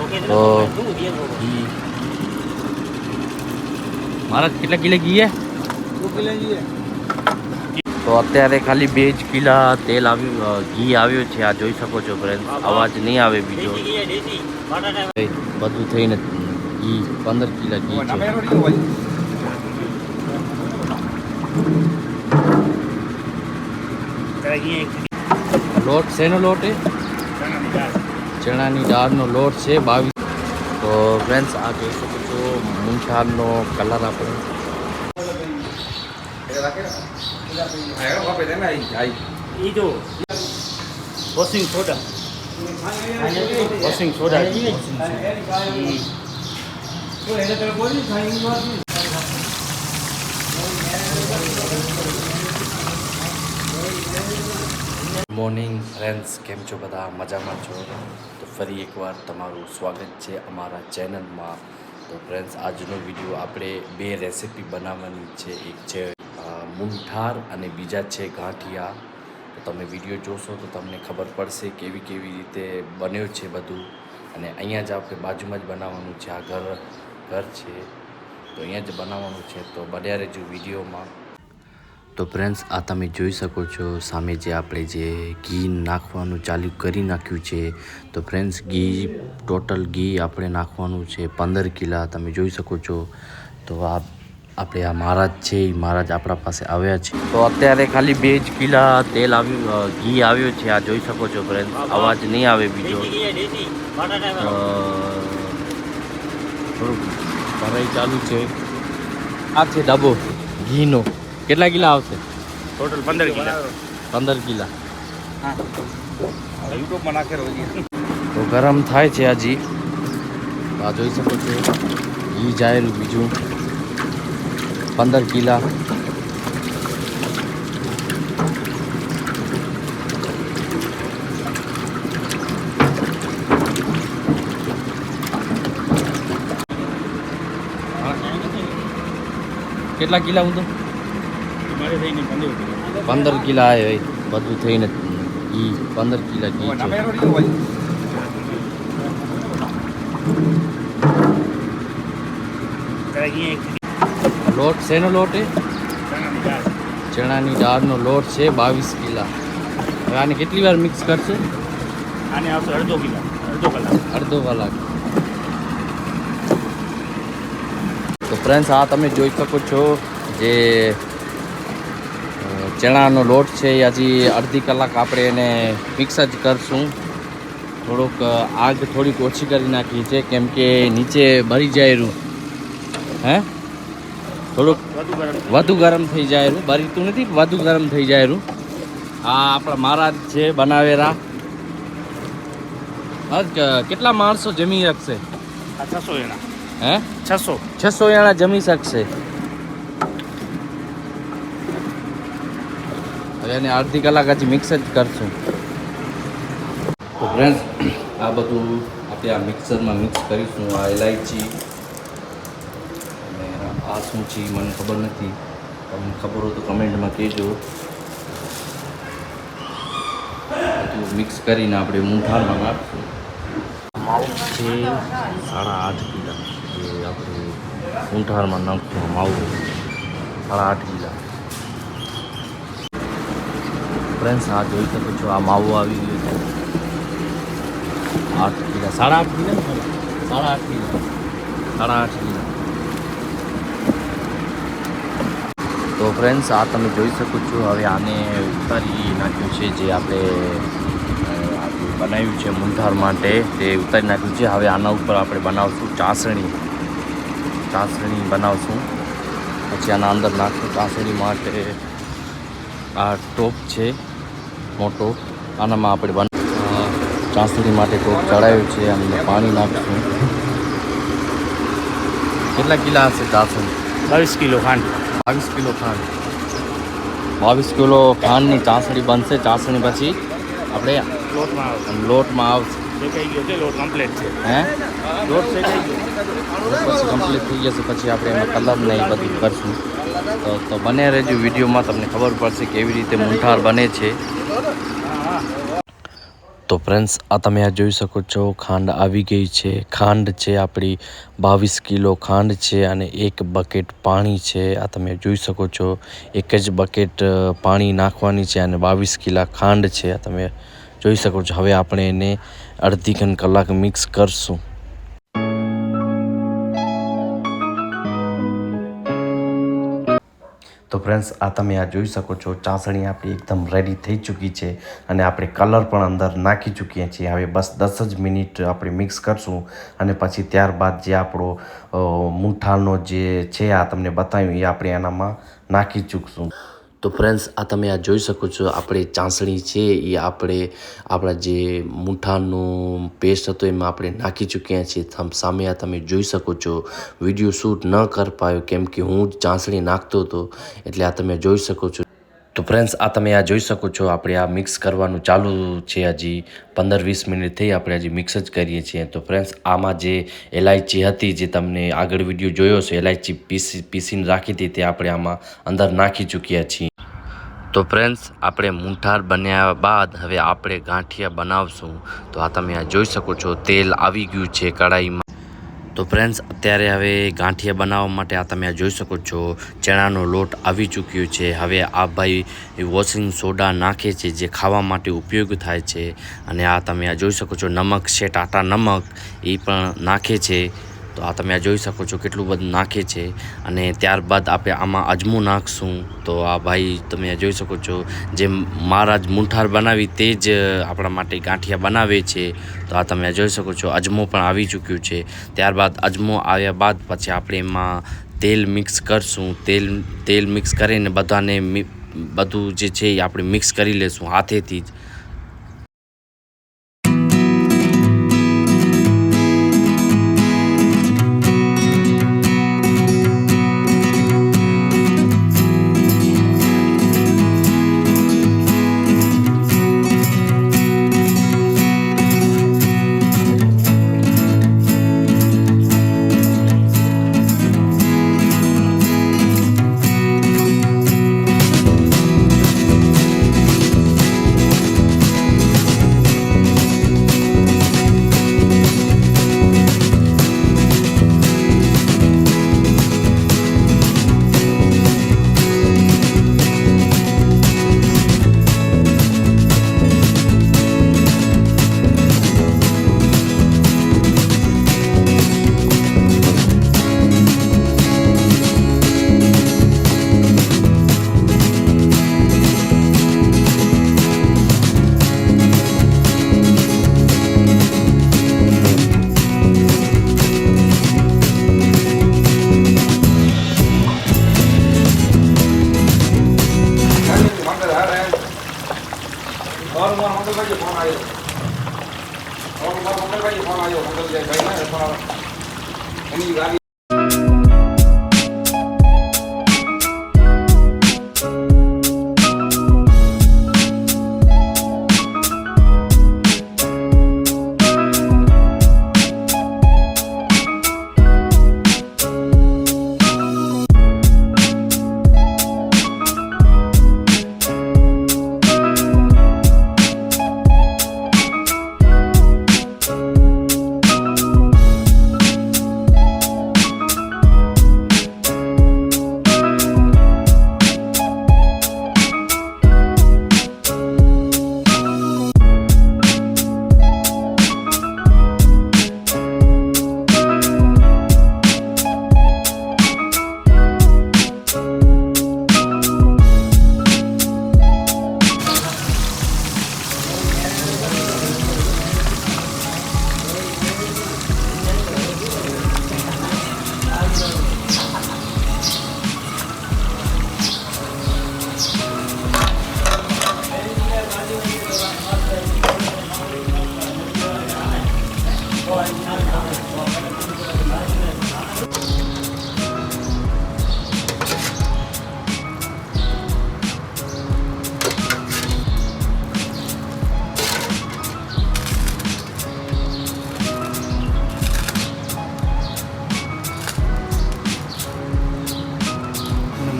તો ઘી મારા કેટલા કિલો ઘી હે? તો અત્યારે ખાલી બે જ કિલા તેલ આવ્યું અ, ઘી આવ્યું છે. આ જોઈ શકો છો ફ્રેન્ડ અવાજ નહીં આવે બીજો. એ બધું થઈને ઘી પંદર કિલા ઘી છે. લોટ શેનો લોટ એ? ચણાની દાળનો લોટ છે બાવીસ. તો ફ્રેન્ડ્સ આ જોઈ શકો છો મૂંગફાળનો કલર આપણે. એ જો washing soda washing soda morning friends, કેમ છો બધા? મજામાં છો? તો ફરી એકવાર તમારું સ્વાગત છે અમારા ચેનલમાં. તો ફ્રેન્ડ્સ, આજનો વીડિયો આપણે બે રેસિપી બનાવવાની છે. એક છે મૂંઠાર અને બીજા છે ગાંઠિયા. તો તમે વીડિયો જોશો તો તમને ખબર પડશે કેવી કેવી રીતે બન્યો છે બધું. અને અહીંયા જ આપણે બાજુમાં જ બનાવવાનું છે. આ ઘર ઘર છે. તો અહીંયા જ બનાવવાનું છે. તો બન્યા રહેજો વિડીયોમાં. તો ફ્રેન્ડ્સ આ તમે જોઈ શકો છો, સામે જે આપણે જે ઘી નાખવાનું ચાલુ કરી નાખ્યું છે, તો ફ્રેન્ડ્સ ઘી ટોટલ ઘી આપણે નાખવાનું છે, પંદર કિલા, તમે જોઈ શકો છો. તો આ આપણે આ મહારાજ છે, એ મહારાજ આપણા પાસે આવ્યા છે. તો અત્યારે ખાલી બે જ કિલા તેલ આવ્યું ઘી આવ્યું છે, આ જોઈ શકો છો ફ્રેન્ડ અવાજ નહીં આવે બીજો. ભરાઈ ચાલુ છે. આ છે ડબ્બો ઘીનો. કેટલા કિલા આવશે? ટોટલ પંદર કિલા. પંદર કિલા. યુટ્યુબમાં નાખેલો તો ગરમ થાય છે હજી તો આ જોઈ શકો છો. ઘી જાયેલું બીજું. પંદર કિલા. કેટલા કિલા હું તો મારે થઈને પંદર કિલો. આવે બધું થઈને ઘી પંદર કિલા ઘી છે. લોટ શેનો લોટ એ? ચણાની દાળનો લોટ છે બાવીસ કિલા. હવે આને કેટલી વાર મિક્સ કરશે? આને આવશે અડધો કિલો અડધો કલાક. અડધો કલાક. તો ફ્રેન્ડ્સ આ તમે જોઈ શકો છો જે ચણાનો લોટ છે એ હજી અડધી કલાક આપણે એને મિક્સ જ કરશું. થોડુંક આગ થોડીક ઓછી કરી નાખી છે કેમ કે નીચે ભરી જાય રહ્યું હે? થોડુંક વધુ ગરમ થઈ જાય. રહ્યું બરીતું નથી વધુ ગરમ થઈ જાય રહ્યું આ આપણા મહારાજ છે બનાવેરા. કેટલા માણસો જમી શકશે? છસો એણા હે? છસો. છસો જણા જમી શકશે. હવે એને અડધી કલાક હજી મિક્સ જ કરશું. તો ફ્રેન્ડ્સ આ બધું આપણે આ મિક્સરમાં મિક્સ કરીશું, આ ઇલાયચી અને આ શું છે મને ખબર નથી. તમને ખબર હોય તો કમેન્ટમાં કહેજો. બધું મિક્સ કરીને આપણે મૂંઠારમાં નાખશું માવું છે સાડા આઠ કિલા. જે આપણે ઊંઠારમાં નાખશું, માવું. સાડા આઠ કિલા. ફ્રેન્ડ્સ આ જોઈ શકો છો, આ માવો આવી ગયો છે. આઠ કિલા. સાડા આઠ કિલા સાડા આઠ કિલા. સાડા આઠ કિલા. તો ફ્રેન્ડ્સ આ તમે જોઈ શકો છો, હવે આને ઉતારી નાખ્યું છે જે આપણે બનાવ્યું છે મૂંધાર માટે, તે ઉતારી નાખ્યું છે. હવે આના ઉપર આપણે બનાવશું ચાસણી. ચાસણી બનાવશું. પછી આના અંદર નાખશું ચાસણી માટે આ ટોપ છે. મોટો. આનામાં આપણે બન ચાસણી માટે ટોપ ચડાવ્યું છે અને પાણી નાખશું. કેટલા કિલા હશે ચાસણી બાવીસ કિલો ખાંડ. બાવીસ કિલો ખાંડ. બાવીસ કિલો ખાંડની ચાસણી બનશે. ચાસણી પછી આપણે લોટમાં આવશે. લોટમાં આવશે. શેકાઈ ગયો છે લોટ કમ્પ્લીટ છે. હે? લોટ શેકાઈ ગયો. પછી કમ્પ્લીટ થઈ જશે પછી આપણે એમાં કલર ને એ બધું કરશું. તો તો બને રહેજો વિડીયોમાં તમને ખબર પડશે કેવી રીતે મૂંઠાર બને છે. તો ફ્રેન્ડ્સ આ તમે આ જોઈ શકો છો ખાંડ આવી ગઈ છે. ખાંડ છે આપણી બાવીસ કિલો ખાંડ છે અને એક બકેટ પાણી છે. આ તમે જોઈ શકો છો એક જ બકેટ પાણી નાખવાની છે અને બાવીસ કિલા ખાંડ છે. આ તમે જોઈ શકો છો. હવે આપણે એને અડધી ઘન કલાક મિક્સ કરશું. તો ફ્રેન્ડ્સ આ તમે આ જોઈ શકો છો, ચાસણી આપણી એકદમ રેડી થઈ ચૂકી છે અને આપણે કલર પણ અંદર નાખી ચૂકીએ છીએ. હવે બસ દસ જ મિનિટ આપણે મિક્સ કરશું અને પછી ત્યારબાદ જે આપણો મૂઠાનો જે છે આ તમને બતાવ્યું, એ આપણે એનામાં નાખી ચૂકશું. તો ફ્રેન્ડ્સ આ તમે આ જોઈ શકો છો, આપણે ચાસણી છે એ આપણે, આપણા જે મૂઠાનું પેસ્ટ હતો એમાં આપણે નાખી ચૂક્યા છીએ. સામે આ તમે જોઈ શકો છો. વીડિયો શૂટ ન કર પાયો, કેમ કે હું ચાસણી નાખતો હતો. એટલે આ તમે જોઈ શકો છો. તો ફ્રેન્ડ્સ આ તમે આ જોઈ શકો છો, આપણે આ મિક્સ કરવાનું ચાલુ છે હજી. પંદર, વીસ મિનિટ થઈ, આપણે હજી મિક્સ જ કરીએ છીએ. તો ફ્રેન્ડ્સ આમાં જે એલાયચી હતી, જે તમને આગળ વીડિયો જોયો છે એલાયચી પીસી, પીસીને રાખી હતી, તે આપણે આમાં અંદર નાખી ચૂક્યા છીએ. તો ફ્રેન્ડ્સ આપણે મૂંઠાર બન્યા બાદ હવે આપણે ગાંઠિયા બનાવશું. તો આ તમે આ જોઈ શકો છો, તેલ આવી ગયું છે કઢાઈમાં. તો ફ્રેન્ડ્સ, અત્યારે હવે ગાંઠિયા બનાવવા માટે આ તમે જોઈ શકો છો, ચણાનો લોટ આવી ચૂક્યો છે. હવે આ ભાઈ વોશિંગ સોડા નાખે છે, જે ખાવા માટે ઉપયોગ થાય છે. અને આ તમે આ જોઈ શકો છો, નમક છે, ટાટા નમક, એ પણ નાખે છે. તો આ તમે આ જોઈ શકો છો કેટલું બધું નાખે છે. અને ત્યારબાદ આપણે આમાં અજમો નાખશું. તો આ ભાઈ તમે જોઈ શકો છો, જે મહારાજ મૂંઠાર બનાવી તે જ આપણા માટે ગાંઠિયા બનાવે છે. તો આ તમે જોઈ શકો છો, અજમો પણ આવી ચૂક્યું છે. ત્યારબાદ અજમો આવ્યા બાદ પછી આપણે એમાં તેલ મિક્સ કરશું. તેલ તેલ મિક્સ કરીને બધાને બધું જે છે એ આપણે મિક્સ કરી લેશું હાથેથી જ. ફોન આવ્યો. એની ગાડી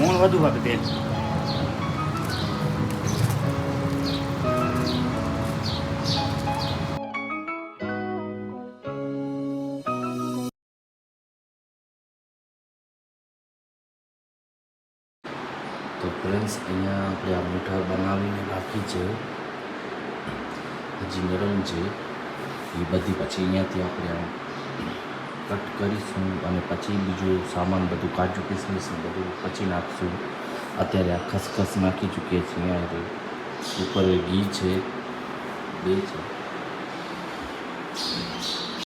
mulu aduh Pak Pipin Turbulence hanya pria muda mengalami lagi je Haji ngerem tiap pria cut કરીશું અને પછી બીજું સામાન બધું, કાજુ કિસમિસ બધું પછી નાખશું. અત્યારે આ ખસખસ નાખી ચૂકીએ છીએ. ઉપર ઘી છે, બે છે.